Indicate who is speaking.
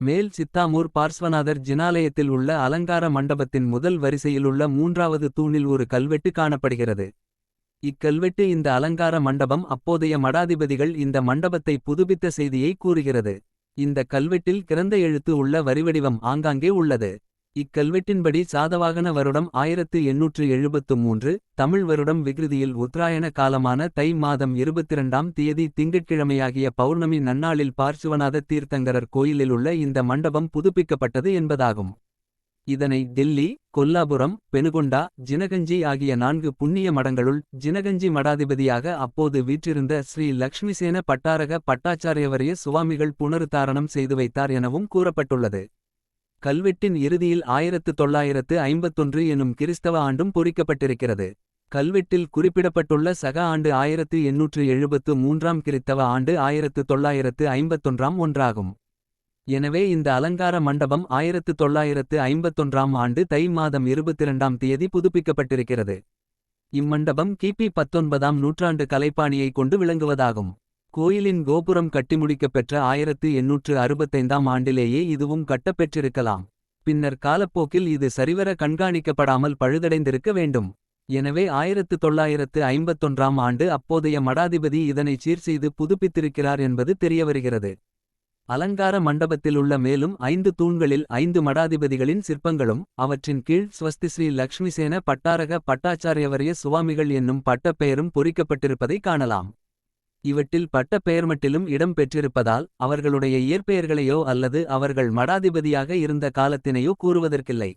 Speaker 1: மேல் சித்தாமூர் பார்ஸ்வநாதர் ஜினாலயத்தில் உள்ள அலங்கார மண்டபத்தின் முதல் வரிசையிலுள்ள மூன்றாவது தூணில் ஒரு கல்வெட்டு காணப்படுகிறது. இக்கல்வெட்டு இந்த அலங்கார மண்டபம் அப்போதைய மடாதிபதிகள் இந்த மண்டபத்தை புதுப்பித்த செய்தியை கூறுகிறது. இந்த கல்வெட்டில் கிறந்த எழுத்து உள்ள வரிவடிவம் ஆங்காங்கே உள்ளது. இக்கல்வெட்டின்படி சாதவாகன வருடம் 1873 தமிழ் வருடம் விகிருதியில் உத்தராயண காலமான தை மாதம் 22ஆம் தேதி திங்கட்கிழமையாகிய பௌர்ணமி நன்னாளில் பார்சுவநாத தீர்த்தங்கரர் கோயிலிலுள்ள இந்த மண்டபம் புதுப்பிக்கப்பட்டது என்பதாகும். இதனை தில்லி கொல்லாபுரம் பெனுகொண்டா ஜினகஞ்சி ஆகிய நான்கு புண்ணிய மடங்களுள் ஜினகஞ்சி மடாதிபதியாக அப்போது வீற்றிருந்த ஸ்ரீ லக்ஷ்மிசேன பட்டாரக பட்டாச்சாரியவரிய சுவாமிகள் புனருத்தாரணம் செய்து வைத்தார் எனவும் கூறப்பட்டுள்ளது. கல்வெட்டின் இறுதியில் ஆயிரத்து தொள்ளாயிரத்து ஐம்பத்தொன்று எனும் கிறிஸ்தவ ஆண்டும் பொறிக்கப்பட்டிருக்கிறது. கல்வெட்டில் குறிப்பிடப்பட்டுள்ள சக ஆண்டு ஆயிரத்து எண்ணூற்று எழுபத்து மூன்றாம் கிறித்தவ ஆண்டு ஆயிரத்து தொள்ளாயிரத்து ஐம்பத்தொன்றாம் ஒன்றாகும். எனவே இந்த அலங்கார மண்டபம் ஆயிரத்து தொள்ளாயிரத்து ஐம்பத்தொன்றாம் ஆண்டு தை மாதம் இருபத்திரண்டாம் தேதி புதுப்பிக்கப்பட்டிருக்கிறது. இம்மண்டபம் கிபி பத்தொன்பதாம் நூற்றாண்டு கலைப்பாணியைக் கொண்டு விளங்குவதாகும். கோயிலின் கோபுரம் கட்டிமுடிக்கப்பெற்ற 1865ஆம் ஆண்டிலேயே இதுவும் கட்டப்பெற்றிருக்கலாம். பின்னர் காலப்போக்கில் இது சரிவர கண்காணிக்கப்படாமல் பழுதடைந்திருக்க வேண்டும். எனவே 1951ஆம் ஆண்டு அப்போதைய மடாதிபதி இதனை சீர்செய்து புதுப்பித்திருக்கிறார் என்பது தெரியவருகிறது. அலங்கார மண்டபத்திலுள்ள மேலும் ஐந்து தூண்களில் ஐந்து மடாதிபதிகளின் சிற்பங்களும். அவற்றின் கீழ் ஸ்வஸ்தி ஸ்ரீ லக்ஷ்மிசேன பட்டாரக பட்டாச்சாரியவரிய சுவாமிகள் என்னும் பட்டப்பெயரும் பொறிக்கப்பட்டிருப்பதை காணலாம். இவற்றில் பட்ட பெயர்மட்டிலும் இடம் பெற்றிருப்பதால் அவர்களுடைய இயற்பெயர்களையோ அல்லது அவர்கள் மடாதிபதியாக இருந்த காலத்தினையோ கூறுவதற்கில்லை.